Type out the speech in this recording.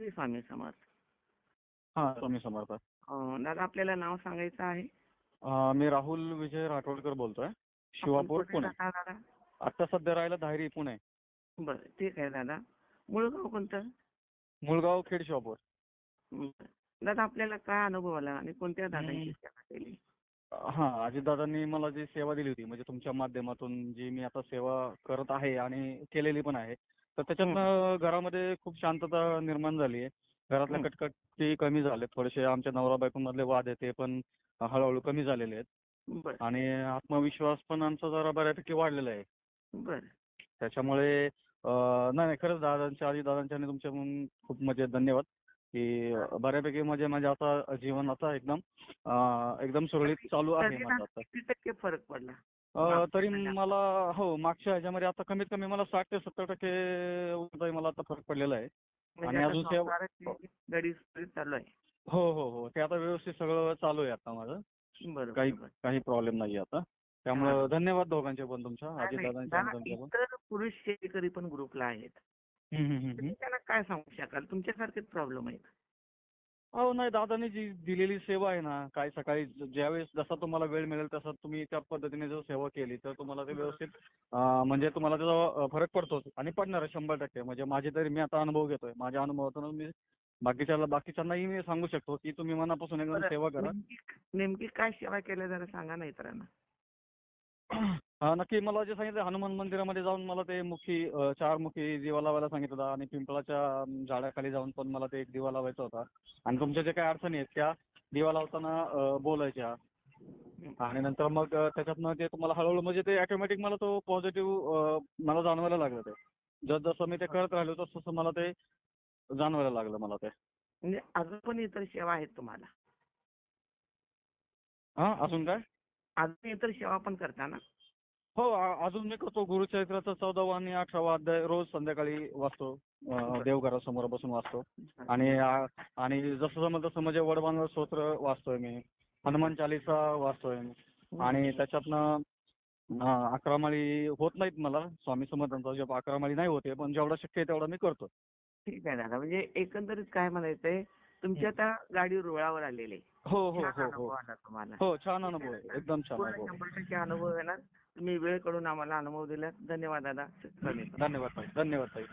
श्री स्वामी समर्थ. हा स्वामी समर्थ. अं, दादा आपल्याला नाव सांगायचं आहे? अं, मी राहुल विजय राठोडकर बोलतोय. शिवापूर आपण कुठे पुणे. राहता दादा? आता सध्या राहायला धायरी पुणे. बरं ठीक आहे दादा. मूळ गाव कोणतं? मुळगाव खेड शिवापूर. बरं. दादा आपल्याला काय अनुभव आला आणि कोणत्या दादांची हम्म. सेवा केली? हा अजितदादांनी मला जी सेवा दिली होती म्हणजे तुमच्या माध्यमातून जी मी आता सेवा करत आहे आणि केलेली पण आहे तर त्याच्यातनं घरामध्ये खूप शांतता निर्माण झाली आहे घरातल्या. कटकटी कमी झाले थोडेसे. आमच्या नवरा बायकोमधले वाद आहे ते पण हळूहळू कमी झालेले आहेत. बरं. आणि आत्मविश्वास पण आमचा जरा बऱ्यापैकी वाढलेला आहे. बरं. त्याच्यामुळे अं, नाही नाही खरंच दादांच्या आधी दादांच्या आणि तुमच्या म्हणून खूप म्हणजे धन्यवाद. की बऱ्यापैकी म्हणजे माझे आता जीवन आता एकदम अं, एकदम सुरळीत चालू आहे तरी माझं आता. किती टक्के फरक पडला? तरी मला हो मागच्या ह्याच्यामध्ये आता कमीत कमी मला साठ ते सत्तर टक्के मला आता फरक पडलेला आहे. म्हणजे आणि अजून चालू आहे. हो हो हो. ते आता व्यवस्थित सगळं चालू आहे आता माझं. काही. काही प्रॉब्लेम नाही आता. त्यामुळं धन्यवाद दोघांचे पण तुमच्या पुरुष शेतकरी पण ग्रुपला आहेत. त्यांना काय सांगू शकाल? तुमच्यासारखेच प्रॉब्लेम आहेत. अहो नाही दादांनी जी दिलेली सेवा आहे ना काय सकाळी ज्यावेळेस जसा तुम्हाला वेळ मिळेल तसा तुम्ही त्या पद्धतीने जर सेवा केली तर तुम्हाला ते व्यवस्थित अं, म्हणजे तुम्हाला त्याचा फरक पडतोच आणि पडणार आहे शंभर टक्के. म्हणजे माझे तरी मी आता अनुभव घेतोय. माझ्या अनुभवातून मी बाकीच्या बाकीच्यांनाही मी सांगू शकतो की तुम्ही मनापासून एकदम बरं, सेवा करा. नेमकी नेमकी काय सेवा केल्या जरा सांगा ना इतरांना हा नक्की मला जे सांगितलं हनुमान मंदिरामध्ये जाऊन मला ते मुखी अं, चार मुखी दिवा लावायला सांगितलं होतं आणि पिंपळाच्या अं, झाडाखाली जाऊन पण मला ते एक दिवा लावायचा होता. आणि तुमच्या जे काही अडचणी आहेत त्या दिवा लावताना अं, बोलायच्या. आणि नंतर मग अं, त्याच्यातनं ते तुम्हाला हळूहळू म्हणजे ते ऑटोमॅटिक मला तो पॉझिटिव्ह मला जाणवायला लागलं ते. जस जसं मी ते करत राहिलो तसं तसं मला ते जाणवायला लागलं मला ते. म्हणजे अजून पण इतर सेवा आहेत तुम्हाला? हा अजून काय? अजून इतर सेवा पण करता ना? हो अजून मी करतो. गुरुचरित्राचा चौदावा आणि अठरावा अध्याय रोज संध्याकाळी वाचतो. देवघरासमोर बसून वाचतो. आणि आणि जसं जमलं तसं म्हणजे वडबांधव स्तोत्र वाचतोय मी. हनुमान चालिसा वाचतोय. आणि त्याच्यातनं अं, अकरा माळी होत नाहीत मला. स्वामी समर्थांचा जप अकरा माळी नाही होते पण जेवढा शक्य आहे तेवढा मी करतो. ठीक आहे दादा. म्हणजे एकंदरीत काय म्हणायचंय? तुमची आता गाडी रुळावर आलेली आहे. हो हो छान हो अनुभव हो आला तुम्हाला. हो छान अनुभव आहे. एकदम छान पूर्ण अनुभव शंभर टक्के अनुभव आहे ना. तुम्ही वेळ काढून आम्हाला अनुभव दिला धन्यवाद दादा. धन्यवाद ताई. धन्यवाद ताई.